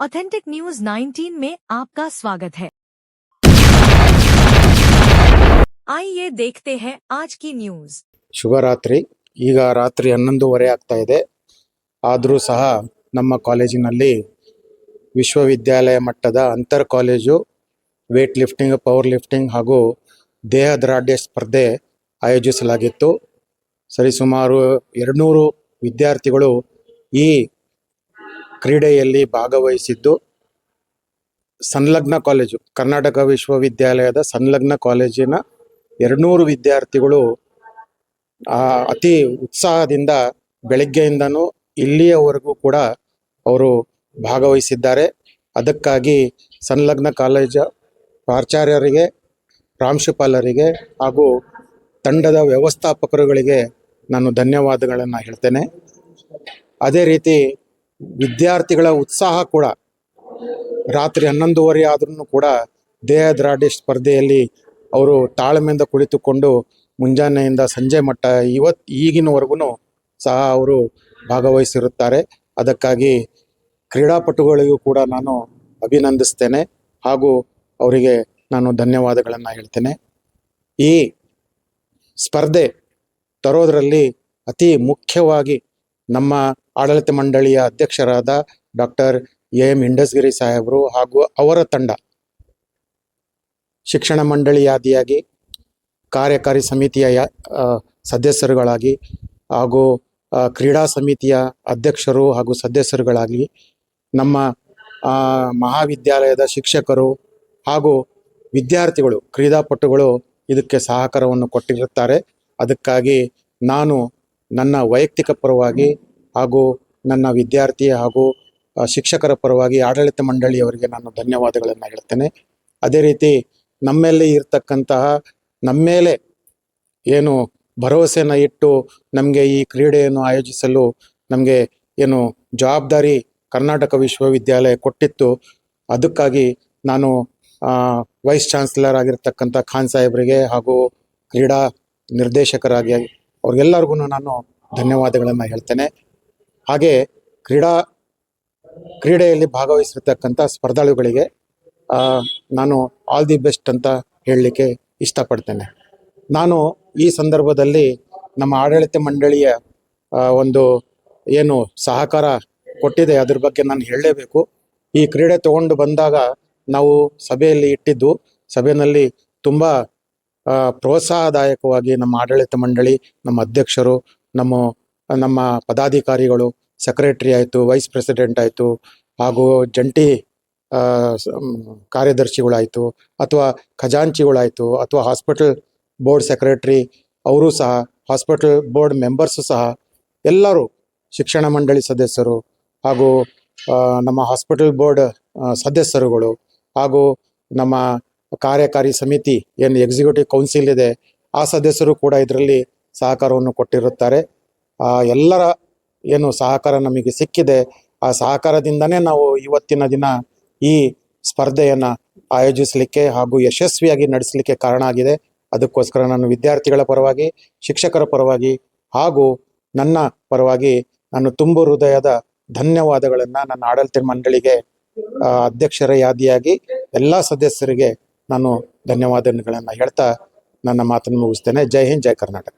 Authentic news 19 में आपका स्वागत है आइए देखते हैं आज की न्यूज ಶುಭರಾತ್ರಿ ಈಗ ರಾತ್ರಿ ಹನ್ನೊಂದುವರೆ ಆಗ್ತಾ ಇದೆ ಆದರೂ ಸಹ ನಮ್ಮ ಕಾಲೇಜಿನಲ್ಲಿ ವಿಶ್ವವಿದ್ಯಾಲಯ ಮಟ್ಟದ ಅಂತರ್ college weight lifting power lifting ಹಾಗೂ ದೇಹದಾರ್ಢ್ಯ ಸ್ಪರ್ಧೆ ಆಯೋಜಿಸಲಾಗಿತ್ತು ಸರಿಸುಮಾರು ಎರಡುನೂರು ವಿದ್ಯಾರ್ಥಿಗಳು ಈ ಕ್ರೀಡೆಯಲ್ಲಿ ಭಾಗವಹಿಸಿದ್ದು ಸಂಲಗ್ನ ಕಾಲೇಜು. ಕರ್ನಾಟಕ ವಿಶ್ವವಿದ್ಯಾಲಯದ ಸಂಲಗ್ನ ಕಾಲೇಜಿನ ಎರಡುನೂರು ವಿದ್ಯಾರ್ಥಿಗಳು ಆ, ಅತಿ ಉತ್ಸಾಹದಿಂದ ಬೆಳಗ್ಗೆಯಿಂದನೂ ಇಲ್ಲಿಯವರೆಗೂ ಕೂಡ ಅವರು ಭಾಗವಹಿಸಿದ್ದಾರೆ. ಅದಕ್ಕಾಗಿ ಸಂಲಗ್ನ ಕಾಲೇಜ ಪ್ರಾಚಾರ್ಯರಿಗೆ ಪ್ರಾಂಶುಪಾಲರಿಗೆ ಹಾಗೂ ತಂಡದ ವ್ಯವಸ್ಥಾಪಕರುಗಳಿಗೆ ನಾನು ಧನ್ಯವಾದಗಳನ್ನು ಹೇಳ್ತೇನೆ. ಅದೇ ರೀತಿ ವಿದ್ಯಾರ್ಥಿಗಳ ಉತ್ಸಾಹ ಕೂಡ ರಾತ್ರಿ ಹನ್ನೊಂದುವರೆ ಆದ್ರೂ ಕೂಡ ದೇಹದಾರ್ಢ್ಯ ಸ್ಪರ್ಧೆಯಲ್ಲಿ ಅವರು ತಾಳ್ಮೆಯಿಂದ ಕುಳಿತುಕೊಂಡು ಮುಂಜಾನೆಯಿಂದ ಸಂಜೆ ಮಟ್ಟ ಇವತ್ತು ಈಗಿನವರೆಗೂ ಸಹ ಅವರು ಭಾಗವಹಿಸಿರುತ್ತಾರೆ. ಅದಕ್ಕಾಗಿ ಕ್ರೀಡಾಪಟುಗಳಿಗೂ ಕೂಡ ನಾನು ಅಭಿನಂದಿಸ್ತೇನೆ ಹಾಗೂ ಅವರಿಗೆ ನಾನು ಧನ್ಯವಾದಗಳನ್ನು ಹೇಳ್ತೇನೆ. ಈ ಸ್ಪರ್ಧೆ ತರೋದರಲ್ಲಿ ಅತಿ ಮುಖ್ಯವಾಗಿ ನಮ್ಮ ಆಡಳಿತ ಮಂಡಳಿಯ ಅಧ್ಯಕ್ಷರಾದ ಡಾಕ್ಟರ್ ಎ ಎಂ ಇಂಡಸ್ಗಿರಿ ಸಾಹೇಬರು ಹಾಗೂ ಅವರ ತಂಡ ಶಿಕ್ಷಣ ಮಂಡಳಿಯಾದಿಯಾಗಿ ಕಾರ್ಯಕಾರಿ ಸಮಿತಿಯ ಸದಸ್ಯರುಗಳಾಗಿ ಹಾಗೂ ಕ್ರೀಡಾ ಸಮಿತಿಯ ಅಧ್ಯಕ್ಷರು ಹಾಗೂ ಸದಸ್ಯರುಗಳಾಗಿ ನಮ್ಮ ಮಹಾವಿದ್ಯಾಲಯದ ಶಿಕ್ಷಕರು ಹಾಗೂ ವಿದ್ಯಾರ್ಥಿಗಳು, ಕ್ರೀಡಾಪಟುಗಳು ಇದಕ್ಕೆ ಸಹಕಾರವನ್ನು ಕೊಟ್ಟಿರುತ್ತಾರೆ. ಅದಕ್ಕಾಗಿ ನಾನು ನನ್ನ ವೈಯಕ್ತಿಕ ಪರವಾಗಿ ಹಾಗೂ ನನ್ನ ವಿದ್ಯಾರ್ಥಿ ಹಾಗೂ ಶಿಕ್ಷಕರ ಪರವಾಗಿ ಆಡಳಿತ ಮಂಡಳಿಯವರಿಗೆ ನಾನು ಧನ್ಯವಾದಗಳನ್ನು ಹೇಳ್ತೇನೆ. ಅದೇ ರೀತಿ ನಮ್ಮಲ್ಲಿ ಇರ್ತಕ್ಕಂತಹ ನಮ್ಮೇಲೆ ಏನು ಭರವಸೆಯನ್ನು ಇಟ್ಟು ನಮಗೆ ಈ ಕ್ರೀಡೆಯನ್ನು ಆಯೋಜಿಸಲು ನಮಗೆ ಏನು ಜವಾಬ್ದಾರಿ ಕರ್ನಾಟಕ ವಿಶ್ವವಿದ್ಯಾಲಯ ಕೊಟ್ಟಿತ್ತು. ಅದಕ್ಕಾಗಿ ನಾನು ವೈಸ್ ಚಾನ್ಸಲರ್ ಆಗಿರ್ತಕ್ಕಂಥ ಖಾನ್ ಸಾಹೇಬರಿಗೆ ಹಾಗೂ ಕ್ರೀಡಾ ನಿರ್ದೇಶಕರಾಗಿ ಅವ್ರಿಗೆಲ್ಲರಿಗೂ ನಾನು ಧನ್ಯವಾದಗಳನ್ನು ಹೇಳ್ತೇನೆ. ಹಾಗೆ ಕ್ರೀಡಾ ಕ್ರೀಡೆಯಲ್ಲಿ ಭಾಗವಹಿಸಿರ್ತಕ್ಕಂಥ ಸ್ಪರ್ಧಾಳುಗಳಿಗೆ ನಾನು ಆಲ್ ದಿ ಬೆಸ್ಟ್ ಅಂತ ಹೇಳಲಿಕ್ಕೆ ಇಷ್ಟಪಡ್ತೇನೆ. ನಾನು ಈ ಸಂದರ್ಭದಲ್ಲಿ ನಮ್ಮ ಆಡಳಿತ ಮಂಡಳಿಯ ಒಂದು ಏನು ಸಹಕಾರ ಕೊಟ್ಟಿದೆ ಅದ್ರ ಬಗ್ಗೆ ನಾನು ಹೇಳಲೇಬೇಕು. ಈ ಕ್ರೀಡೆ ತಗೊಂಡು ಬಂದಾಗ ನಾವು ಸಭೆಯಲ್ಲಿ ಇಟ್ಟಿದ್ದು, ಸಭೆಯಲ್ಲಿ ತುಂಬ ಪ್ರೋತ್ಸಾಹದಾಯಕವಾಗಿ ನಮ್ಮ ಆಡಳಿತ ಮಂಡಳಿ, ನಮ್ಮ ಅಧ್ಯಕ್ಷರು, ನಮ್ಮ ನಮ್ಮ ಪದಾಧಿಕಾರಿಗಳು ಸೆಕ್ರೆಟರಿ ಆಯಿತು ವೈಸ್ ಪ್ರೆಸಿಡೆಂಟ್ ಆಯಿತು, ಹಾಗೂ ಜಂಟಿ ಕಾರ್ಯದರ್ಶಿಗಳಾಯಿತು, ಅಥವಾ ಖಜಾಂಚಿಗಳಾಯಿತು, ಅಥವಾ ಹಾಸ್ಪಿಟಲ್ ಬೋರ್ಡ್ ಸೆಕ್ರೆಟ್ರಿ ಅವರು ಸಹ ಹಾಸ್ಪಿಟಲ್ ಬೋರ್ಡ್ ಮೆಂಬರ್ಸು ಸಹ, ಎಲ್ಲರೂ ಶಿಕ್ಷಣ ಮಂಡಳಿ ಸದಸ್ಯರು ಹಾಗೂ ನಮ್ಮ ಹಾಸ್ಪಿಟಲ್ ಬೋರ್ಡ್ ಸದಸ್ಯರುಗಳು ಹಾಗೂ ನಮ್ಮ ಕಾರ್ಯಕಾರಿ ಸಮಿತಿ, ಏನು ಎಕ್ಸಿಕ್ಯೂಟಿವ್ ಕೌನ್ಸಿಲ್ ಇದೆ, ಆ ಸದಸ್ಯರು ಕೂಡ ಇದರಲ್ಲಿ ಸಹಕಾರವನ್ನು ಕೊಟ್ಟಿರುತ್ತಾರೆ. ಎಲ್ಲರ ಏನು ಸಹಕಾರ ನಮಗೆ ಸಿಕ್ಕಿದೆ ಆ ಸಹಕಾರದಿಂದನೇ ನಾವು ಇವತ್ತಿನ ದಿನ ಈ ಸ್ಪರ್ಧೆಯನ್ನು ಆಯೋಜಿಸಲಿಕ್ಕೆ ಹಾಗೂ ಯಶಸ್ವಿಯಾಗಿ ನಡೆಸಲಿಕ್ಕೆ ಕಾರಣ ಆಗಿದೆ. ಅದಕ್ಕೋಸ್ಕರ ನಾನು ವಿದ್ಯಾರ್ಥಿಗಳ ಪರವಾಗಿ ಶಿಕ್ಷಕರ ಪರವಾಗಿ ಹಾಗೂ ನನ್ನ ಪರವಾಗಿ ನಾನು ತುಂಬು ಹೃದಯದ ಧನ್ಯವಾದಗಳನ್ನು ನನ್ನ ಆಡಳಿತ ಮಂಡಳಿಗೆ ಆ, ಅಧ್ಯಕ್ಷರ ಯಾದಿಯಾಗಿ ಎಲ್ಲ ಸದಸ್ಯರಿಗೆ ನಾನು ಧನ್ಯವಾದಗಳನ್ನು ಹೇಳ್ತಾ ನನ್ನ ಮಾತನ್ನು ಮುಗಿಸ್ತೇನೆ. ಜೈ ಹಿಂದ್ ಜೈ ಕರ್ನಾಟಕ.